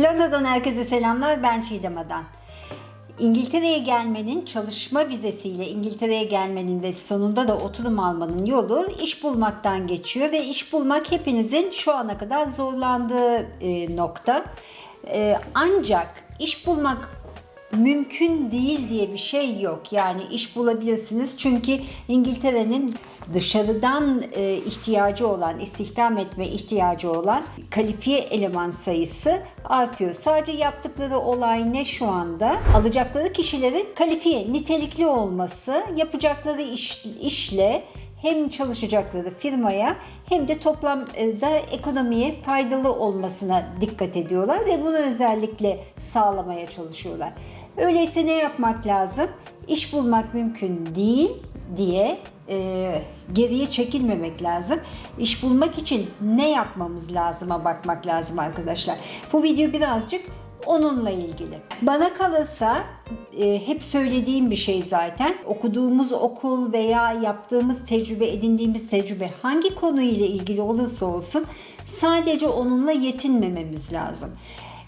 Londra'dan herkese selamlar. Ben Çiğdem Adan. İngiltere'ye gelmenin, çalışma vizesiyle İngiltere'ye gelmenin ve sonunda da oturum almanın yolu iş bulmaktan geçiyor ve iş bulmak hepinizin şu ana kadar zorlandığı e, nokta. E, ancak iş bulmak mümkün değil diye bir şey yok. Yani iş bulabilirsiniz çünkü İngiltere'nin dışarıdan e, ihtiyacı olan, istihdam etme ihtiyacı olan kalifiye eleman sayısı artıyor. Sadece yaptıkları olay ne şu anda? Alacakları kişilerin kalifiye, nitelikli olması, yapacakları iş, işle hem çalışacakları firmaya hem de toplamda ekonomiye faydalı olmasına dikkat ediyorlar ve bunu özellikle sağlamaya çalışıyorlar. Öyleyse ne yapmak lazım? İş bulmak mümkün değil diye e, geriye çekilmemek lazım. İş bulmak için ne yapmamız lazıma bakmak lazım arkadaşlar. Bu video birazcık onunla ilgili. Bana kalırsa e, hep söylediğim bir şey zaten. Okuduğumuz okul veya yaptığımız tecrübe, edindiğimiz tecrübe hangi konuyla ilgili olursa olsun sadece onunla yetinmememiz lazım.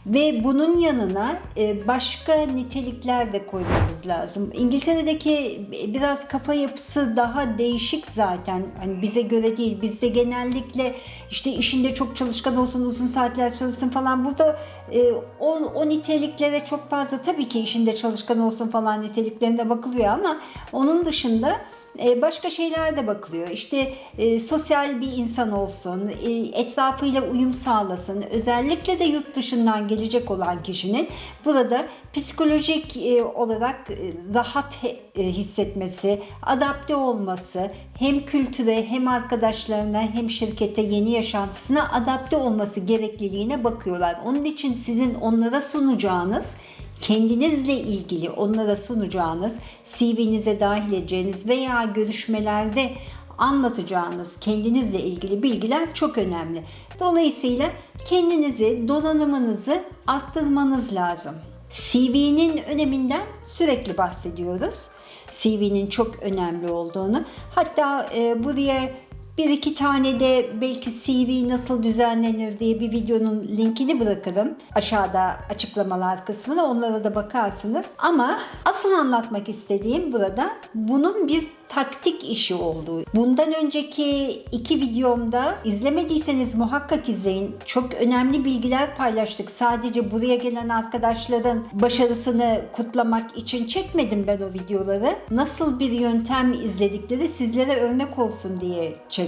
Ve bunun yanına e, başka nitelikler de koymamız lazım. İngiltere'deki biraz kafa yapısı daha değişik zaten. Hani bize göre değil. Bizde genellikle işte işinde çok çalışkan olsun, uzun saatler çalışsın falan. Burada e, o, o niteliklere çok fazla tabii ki işinde çalışkan olsun falan niteliklerine bakılıyor ama onun dışında e, başka şeyler de bakılıyor. İşte e, sosyal bir insan olsun, e, etrafıyla uyum sağlasın. Özellikle de yurt dışından gelecek olan kişinin burada psikolojik e, olarak e, rahat e, hissetmesi, adapte olması, hem kültüre hem arkadaşlarına hem şirkete yeni yaşantısına adapte olması gerekliliğine bakıyorlar. Onun için sizin onlara sunacağınız kendinizle ilgili onlara sunacağınız, CV'nize dahil edeceğiniz veya görüşmelerde anlatacağınız kendinizle ilgili bilgiler çok önemli. Dolayısıyla kendinizi, donanımınızı arttırmanız lazım. CV'nin öneminden sürekli bahsediyoruz. CV'nin çok önemli olduğunu. Hatta e, buraya bir iki tane de belki CV nasıl düzenlenir diye bir videonun linkini bırakırım. Aşağıda açıklamalar kısmına onlara da bakarsınız. Ama asıl anlatmak istediğim burada bunun bir taktik işi olduğu. Bundan önceki iki videomda izlemediyseniz muhakkak izleyin. Çok önemli bilgiler paylaştık. Sadece buraya gelen arkadaşların başarısını kutlamak için çekmedim ben o videoları. Nasıl bir yöntem izledikleri sizlere örnek olsun diye çektim.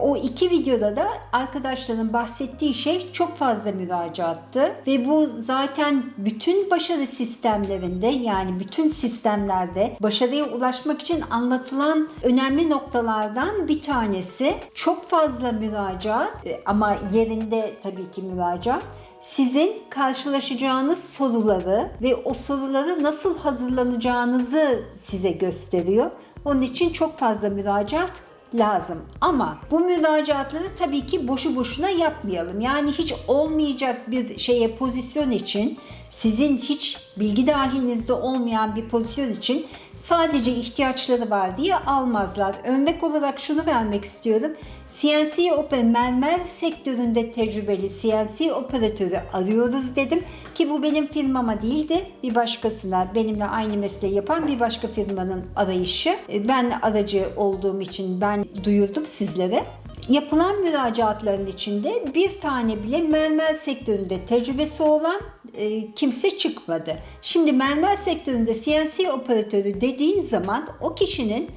O iki videoda da arkadaşların bahsettiği şey çok fazla müracaattı ve bu zaten bütün başarı sistemlerinde yani bütün sistemlerde başarıya ulaşmak için anlatılan önemli noktalardan bir tanesi çok fazla müracaat e, ama yerinde tabii ki müracaat sizin karşılaşacağınız soruları ve o soruları nasıl hazırlanacağınızı size gösteriyor. Onun için çok fazla müracaat lazım. Ama bu müracaatları tabii ki boşu boşuna yapmayalım. Yani hiç olmayacak bir şeye pozisyon için sizin hiç bilgi dahilinizde olmayan bir pozisyon için sadece ihtiyaçları var diye almazlar. Örnek olarak şunu vermek istiyorum. CNC oper mermer sektöründe tecrübeli CNC operatörü arıyoruz dedim ki bu benim firmama değildi. Bir başkasına benimle aynı mesleği yapan bir başka firmanın arayışı. Ben aracı olduğum için ben duyurdum sizlere. Yapılan müracaatların içinde bir tane bile mermer sektöründe tecrübesi olan e, kimse çıkmadı. Şimdi mermer sektöründe CNC operatörü dediğin zaman o kişinin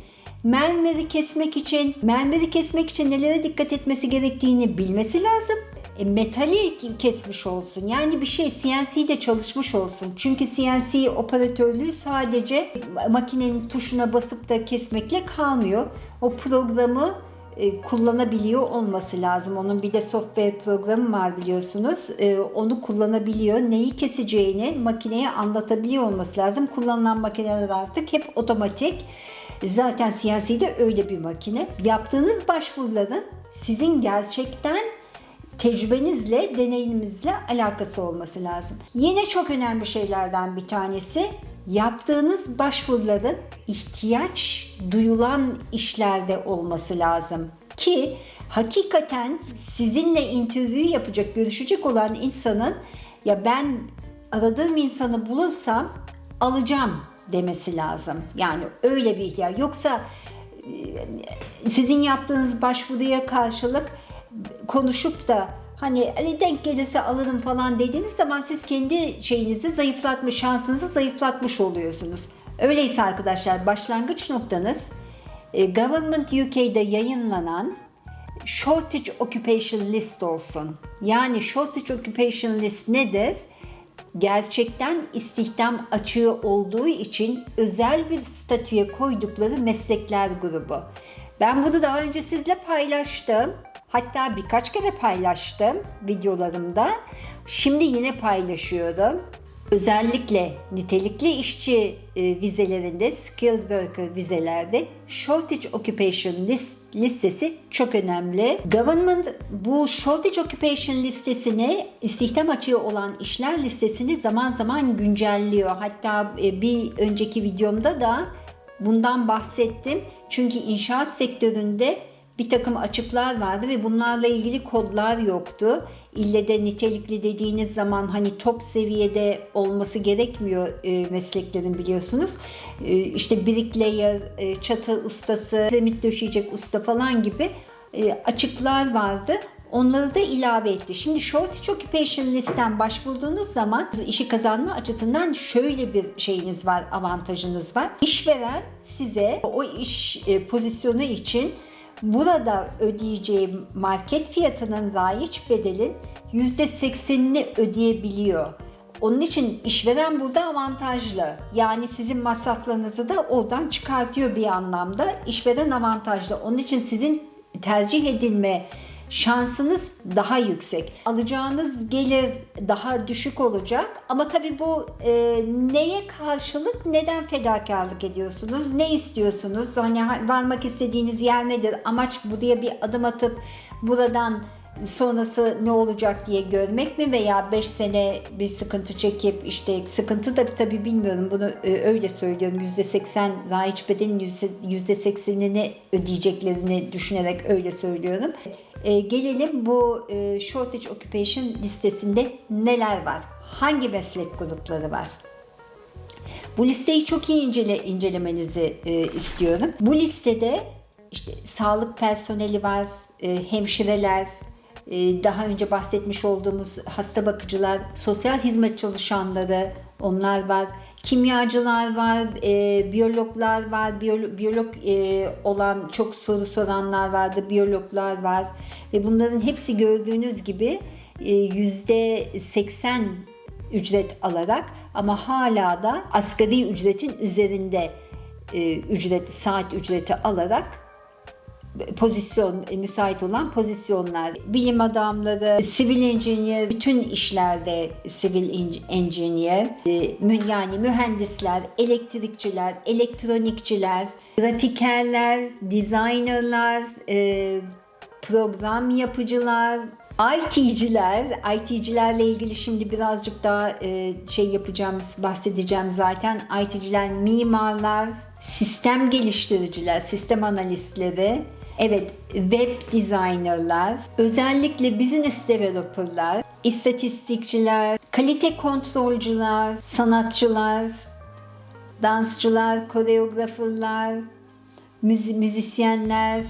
mermeri kesmek için, mermeri kesmek için nelere dikkat etmesi gerektiğini bilmesi lazım. E, metali kesmiş olsun. Yani bir şey CNC'de çalışmış olsun. Çünkü CNC operatörlüğü sadece makinenin tuşuna basıp da kesmekle kalmıyor. O programı kullanabiliyor olması lazım. Onun bir de software programı var biliyorsunuz. E, onu kullanabiliyor. Neyi keseceğini makineye anlatabiliyor olması lazım. Kullanılan makineler artık hep otomatik. Zaten CNC'de öyle bir makine. Yaptığınız başvuruların sizin gerçekten tecrübenizle, deneyiminizle alakası olması lazım. Yine çok önemli şeylerden bir tanesi yaptığınız başvuruların ihtiyaç duyulan işlerde olması lazım ki hakikaten sizinle interview yapacak, görüşecek olan insanın ya ben aradığım insanı bulursam alacağım demesi lazım. Yani öyle bir ihtiyaç. Yoksa sizin yaptığınız başvuruya karşılık konuşup da hani "Ali denk gelirse alırım falan dediğiniz zaman siz kendi şeyinizi zayıflatmış, şansınızı zayıflatmış oluyorsunuz. Öyleyse arkadaşlar başlangıç noktanız e, Government UK'de yayınlanan Shortage Occupation List olsun. Yani Shortage Occupation List nedir? Gerçekten istihdam açığı olduğu için özel bir statüye koydukları meslekler grubu. Ben bunu daha önce sizle paylaştım. Hatta birkaç kere paylaştım videolarımda. Şimdi yine paylaşıyorum. Özellikle nitelikli işçi e, vizelerinde, skilled worker vizelerde shortage occupation list, listesi çok önemli. Government bu shortage occupation listesini, istihdam açığı olan işler listesini zaman zaman güncelliyor. Hatta e, bir önceki videomda da bundan bahsettim. Çünkü inşaat sektöründe bir takım açıklar vardı ve bunlarla ilgili kodlar yoktu. İlle de nitelikli dediğiniz zaman hani top seviyede olması gerekmiyor e, mesleklerin biliyorsunuz. E, işte bricklayer, e, çatı ustası, piramit döşeyecek usta falan gibi e, açıklar vardı. Onları da ilave etti. Şimdi shortage occupation listen başvurduğunuz zaman işi kazanma açısından şöyle bir şeyiniz var, avantajınız var. İşveren size o iş e, pozisyonu için burada ödeyeceği market fiyatının raiç bedelin %80'ini ödeyebiliyor. Onun için işveren burada avantajlı. Yani sizin masraflarınızı da oradan çıkartıyor bir anlamda. İşveren avantajlı. Onun için sizin tercih edilme şansınız daha yüksek. Alacağınız gelir daha düşük olacak ama tabii bu e, neye karşılık neden fedakarlık ediyorsunuz? Ne istiyorsunuz? Hani varmak istediğiniz yer nedir? Amaç buraya bir adım atıp buradan sonrası ne olacak diye görmek mi veya 5 sene bir sıkıntı çekip işte sıkıntı da tabii bilmiyorum bunu e, öyle söylüyorum %80 raiç bedelin %80'ini ödeyeceklerini düşünerek öyle söylüyorum. E, gelelim bu e, shortage occupation listesinde neler var? Hangi meslek grupları var? Bu listeyi çok iyi incele, incelemenizi e, istiyorum. Bu listede işte sağlık personeli var, e, hemşireler, daha önce bahsetmiş olduğumuz hasta bakıcılar, sosyal hizmet çalışanları, onlar var. Kimyacılar var, e, biyologlar var, biyolog, biyolog e, olan çok soru soranlar vardı, biyologlar var. Ve bunların hepsi gördüğünüz gibi e, yüzde 80 ücret alarak ama hala da asgari ücretin üzerinde e, ücret, saat ücreti alarak pozisyon e, müsait olan pozisyonlar. Bilim adamları, sivil engineer, bütün işlerde sivil engineer, e, yani mühendisler, elektrikçiler, elektronikçiler, grafikerler, designerlar, e, program yapıcılar, IT'ciler, IT'cilerle ilgili şimdi birazcık daha şey yapacağım, bahsedeceğim zaten. IT'ciler, mimarlar, sistem geliştiriciler, sistem analistleri, Evet, web designerlar, özellikle business developerlar, istatistikçiler, kalite kontrolcüler, sanatçılar, dansçılar, koreograferlar, müzisyenler,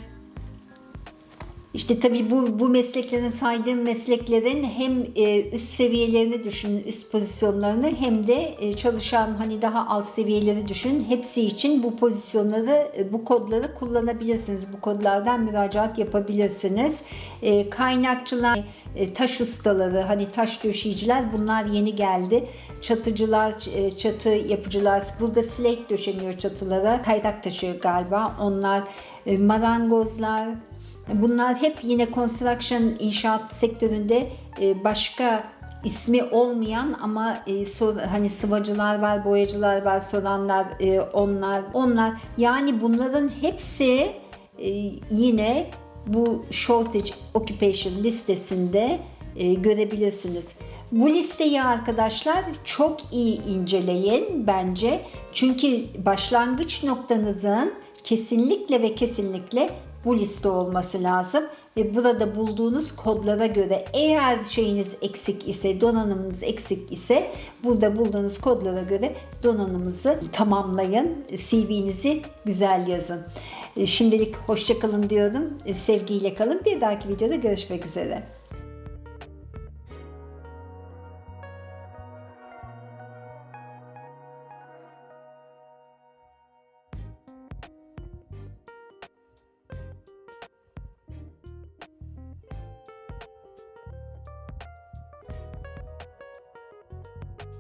işte tabii bu, bu mesleklerin saydığım mesleklerin hem e, üst seviyelerini düşünün, üst pozisyonlarını hem de e, çalışan hani daha alt seviyeleri düşünün. Hepsi için bu pozisyonları, e, bu kodları kullanabilirsiniz. Bu kodlardan müracaat yapabilirsiniz. E, kaynakçılar, e, taş ustaları, hani taş döşeyiciler bunlar yeni geldi. Çatıcılar, e, çatı yapıcılar, burada slate döşeniyor çatılara. Kayrak taşı galiba. Onlar e, marangozlar, Bunlar hep yine construction inşaat sektöründe e, başka ismi olmayan ama e, hani sıvacılar var, boyacılar var, soranlar e, onlar, onlar. Yani bunların hepsi yine bu shortage occupation listesinde görebilirsiniz. Bu listeyi arkadaşlar çok iyi inceleyin bence. Çünkü başlangıç noktanızın kesinlikle ve kesinlikle bu liste olması lazım. ve burada bulduğunuz kodlara göre eğer şeyiniz eksik ise, donanımınız eksik ise burada bulduğunuz kodlara göre donanımınızı tamamlayın. CV'nizi güzel yazın. E, Şimdilik hoşçakalın diyorum. E, Sevgiyle kalın. Bir dahaki videoda görüşmek üzere.